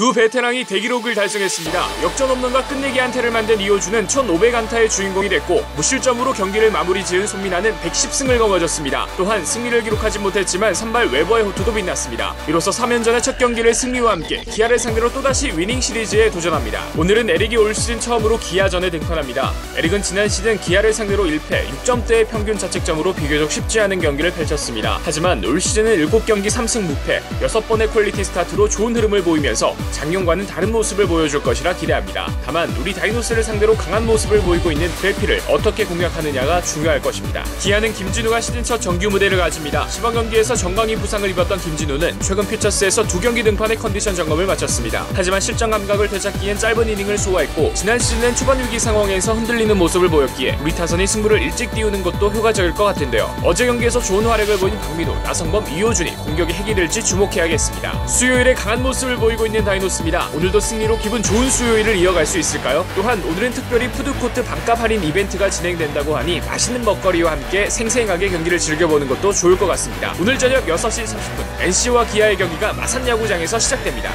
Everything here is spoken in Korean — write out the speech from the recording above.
두 베테랑이 대기록을 달성했습니다. 역전 홈런과 끝내기 한타를 만든 이호준은 1500안타의 주인공이 됐고 무실점으로 경기를 마무리 지은 손민아는 110승을 거머쥐었습니다. 또한 승리를 기록하지 못했지만 선발 웨버의 호투도 빛났습니다. 이로써 3연전의 첫 경기를 승리와 함께 기아를 상대로 또다시 위닝 시리즈에 도전합니다. 오늘은 에릭이 올 시즌 처음으로 기아전에 등판합니다. 에릭은 지난 시즌 기아를 상대로 1패 6점대의 평균 자책점으로 비교적 쉽지 않은 경기를 펼쳤습니다. 하지만 올 시즌은 7경기 3승 무패 6번의 퀄리티 스타트로 좋은 흐름을 보이면서 작년과는 다른 모습을 보여줄 것이라 기대합니다. 다만 우리 다이노스를 상대로 강한 모습을 보이고 있는 브래피를 어떻게 공략하느냐가 중요할 것입니다. 기아는 김진우가 시즌 첫 정규 무대를 가집니다. 시범 경기에서 정강이 부상을 입었던 김진우는 최근 퓨처스에서 두 경기 등판의 컨디션 점검을 마쳤습니다. 하지만 실전 감각을 되찾기엔 짧은 이닝을 소화했고 지난 시즌은 초반 위기 상황에서 흔들리는 모습을 보였기에 우리 타선이 승부를 일찍 띄우는 것도 효과적일 것 같은데요. 어제 경기에서 좋은 활약을 보인 박민호, 나성범, 이호준이 공격이 핵이 될지 주목해야겠습니다. 수요일에 강한 모습을 보이고 있는 다 이노스입니다. 오늘도 승리로 기분 좋은 수요일을 이어갈 수 있을까요? 또한 오늘은 특별히 푸드코트 반값 할인 이벤트가 진행된다고 하니 맛있는 먹거리와 함께 생생하게 경기를 즐겨보는 것도 좋을 것 같습니다. 오늘 저녁 6시 30분 NC와 기아의 경기가 마산 야구장에서 시작됩니다.